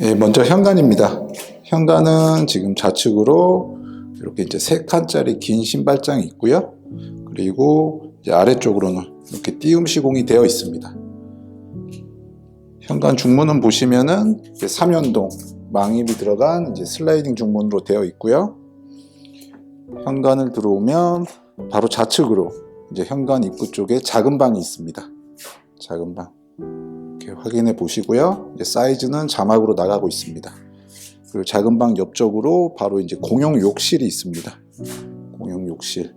예, 먼저 현관입니다. 현관은 지금 좌측으로 이렇게 이제 세 칸짜리 긴 신발장이 있고요. 그리고 아래쪽으로는 이렇게 띄움 시공이 되어 있습니다. 현관 중문은 보시면은 삼연동 망입이 들어간 이제 슬라이딩 중문으로 되어 있고요. 현관을 들어오면 바로 좌측으로 이제 현관 입구 쪽에 작은 방이 있습니다. 작은 방. 이렇게 확인해 보시고요. 사이즈는 자막으로 나가고 있습니다. 그리고 작은 방 옆쪽으로 바로 이제 공용 욕실이 있습니다. 공용 욕실.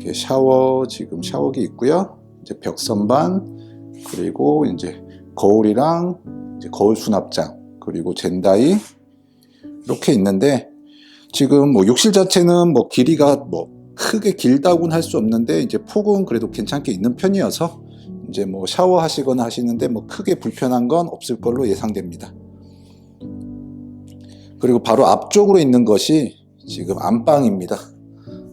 이렇게 샤워 지금 샤워기 있고요. 이제 벽 선반 그리고 이제 거울이랑 이제 거울 수납장 그리고 젠다이 이렇게 있는데 지금 뭐 욕실 자체는 뭐 길이가 뭐 크게 길다고는 할 수 없는데 이제 폭은 그래도 괜찮게 있는 편이어서 이제 뭐 샤워하시거나 하시는데 뭐 크게 불편한 건 없을 걸로 예상됩니다. 그리고 바로 앞쪽으로 있는 것이 지금 안방입니다.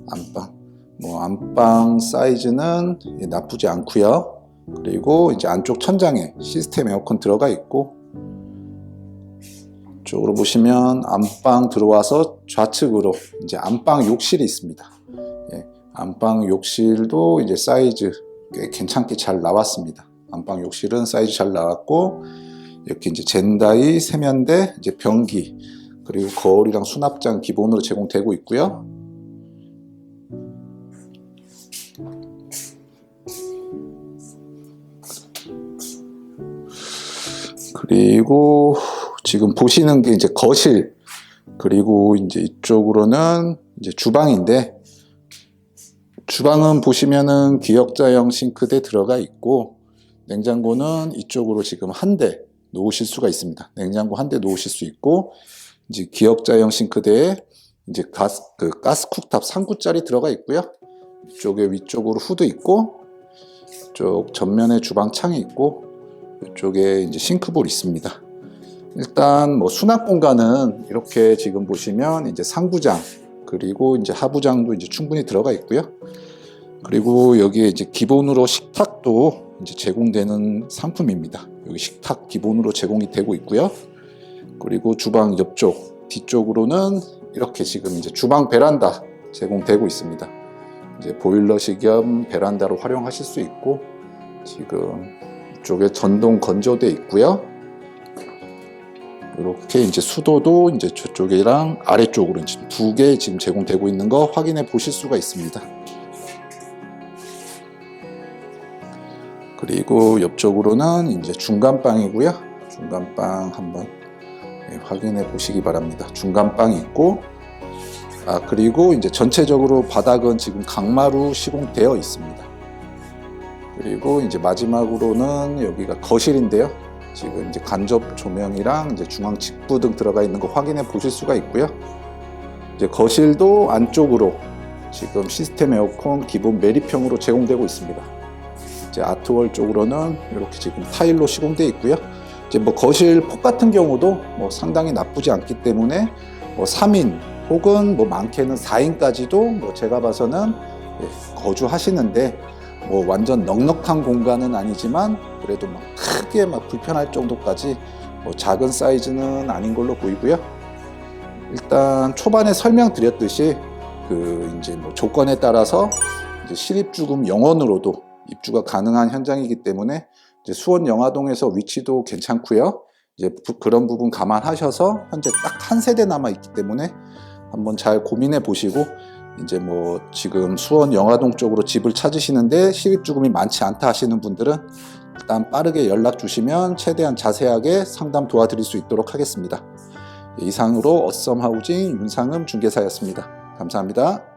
안방. 뭐 안방 사이즈는 나쁘지 않고요. 그리고 이제 안쪽 천장에 시스템 에어컨 들어가 있고 쪽으로 보시면 안방 들어와서 좌측으로 이제 안방 욕실이 있습니다. 예, 안방 욕실도 이제 사이즈 꽤 괜찮게 잘 나왔습니다. 안방 욕실은 사이즈 잘 나왔고 이렇게 이제 젠다이 세면대 이제 변기 그리고 거울이랑 수납장 기본으로 제공되고 있고요. 그리고 지금 보시는 게 이제 거실 그리고 이제 이쪽으로는 이제 주방인데 주방은 보시면은 기역자형 싱크대 들어가 있고 냉장고는 이쪽으로 지금 한 대 놓으실 수가 있습니다. 냉장고 한 대 놓으실 수 있고 이제 기역자형 싱크대에 이제 가스 그 가스 쿡탑 3구짜리 들어가 있고요. 이쪽에 위쪽으로 후드 있고 이쪽 전면에 주방 창이 있고 이쪽에 이제 싱크볼 있습니다. 일단 뭐 수납 공간은 이렇게 지금 보시면 이제 상부장 그리고 이제 하부장도 이제 충분히 들어가 있고요. 그리고 여기에 이제 기본으로 식탁도 이제 제공되는 상품입니다. 여기 식탁 기본으로 제공이 되고 있고요. 그리고 주방 옆쪽 뒤쪽으로는 이렇게 지금 이제 주방 베란다 제공되고 있습니다. 이제 보일러식 겸 베란다로 활용하실 수 있고 지금 이쪽에 전동 건조대 있고요. 이렇게 이제 수도도 이제 저쪽이랑 아래쪽으로 지금 두 개 지금 제공되고 있는 거 확인해 보실 수가 있습니다. 그리고 옆쪽으로는 이제 중간방이고요. 중간방 한번 예, 확인해 보시기 바랍니다. 중간방이 있고 아 그리고 이제 전체적으로 바닥은 지금 강마루 시공되어 있습니다. 그리고 이제 마지막으로는 여기가 거실인데요. 지금 이제 간접 조명이랑 이제 중앙 직부 등 들어가 있는 거 확인해 보실 수가 있고요. 이제 거실도 안쪽으로 지금 시스템 에어컨 기본 매립형으로 제공되고 있습니다. 이제 아트월 쪽으로는 이렇게 지금 타일로 시공되어 있고요. 이제 뭐 거실 폭 같은 경우도 뭐 상당히 나쁘지 않기 때문에 뭐 3인 혹은 뭐 많게는 4인까지도 뭐 제가 봐서는 예, 거주하시는데 뭐 완전 넉넉한 공간은 아니지만 그래도 막 크게 막 불편할 정도까지 뭐 작은 사이즈는 아닌 걸로 보이고요. 일단 초반에 설명드렸듯이 그 이제 뭐 조건에 따라서 이제 실입주금 영원으로도 입주가 가능한 현장이기 때문에 이제 수원 영화동에서 위치도 괜찮고요. 이제 부- 그런 부분 감안하셔서 현재 딱 한 세대 남아 있기 때문에 한번 잘 고민해 보시고 이제 뭐 지금 수원 영화동 쪽으로 집을 찾으시는데 실입주금이 많지 않다 하시는 분들은 일단 빠르게 연락 주시면 최대한 자세하게 상담 도와드릴 수 있도록 하겠습니다. 이상으로 어썸 하우징 윤상음 중개사였습니다. 감사합니다.